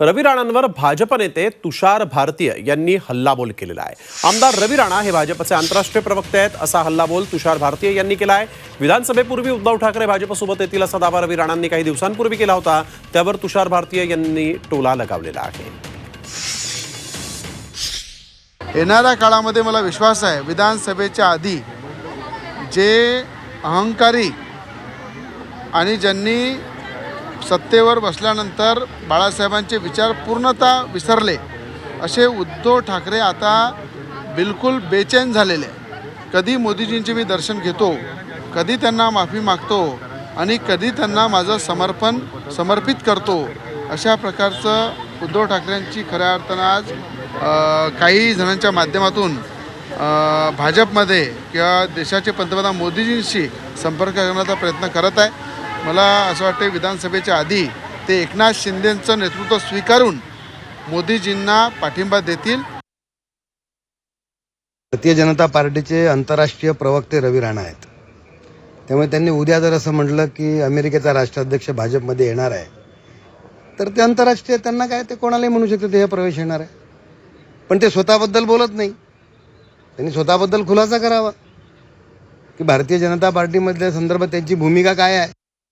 रवी राणांवर भाजप नेते तुषार भारतीय यांनी हल्लाबोल केलेला आहे. आमदार रवी राणा हे भाजपचे आंतरराष्ट्रीय प्रवक्ते आहेत. असा हल्लाबोल तुषार भारतीय यांनी केला आहे. विधानसभेपूर्वी उद्धव ठाकरे भाजपसोबत येतील असा दावा रवी राणांनी काही दिवसांपूर्वी केला होता. त्यावर तुषार भारतीय यांनी टोला लगावलेला आहे. येणाऱ्या काळामध्ये मला विश्वास आहे विधानसभेच्या आधी जे अहंकारी आणि ज्यांनी सत्तेवर बसल्यानंतर बाळासाहेबांचे विचार पूर्णतः विसरले असे उद्धव ठाकरे आता बिलकुल बेचैन झालेले आहे. कधी मोदीजींचे मी दर्शन घेतो कधी त्यांना माफी मागतो आणि कधी त्यांना माझं समर्पण समर्पित करतो अशा प्रकारचं उद्धव ठाकरेंची खऱ्या अर्थानं आज काही जणांच्या माध्यमातून भाजपमध्ये किंवा देशाचे पंतप्रधान मोदीजींशी संपर्क करण्याचा प्रयत्न करत आहे मला असं वाटतं विधानसभेच्या आधी ते एकनाथ शिंदेंचं नेतृत्व स्वीकारून मोदीजींना पाठिंबा देतील. भारतीय जनता पार्टीचे आंतरराष्ट्रीय प्रवक्ते रवी राणा आहेत. त्यामुळे त्यांनी उद्या जर असं म्हटलं की अमेरिकेचा राष्ट्राध्यक्ष भाजपमध्ये येणार आहे तर ते आंतरराष्ट्रीय त्यांना काय ते कोणालाही म्हणू शकते ते हे प्रवेश येणार आहे. पण ते स्वतःबद्दल बोलत नाही. त्यांनी स्वतःबद्दल खुलासा करावा. की भारतीय जनता पार्टीमधल्या संदर्भात त्यांची भूमिका काय आहे?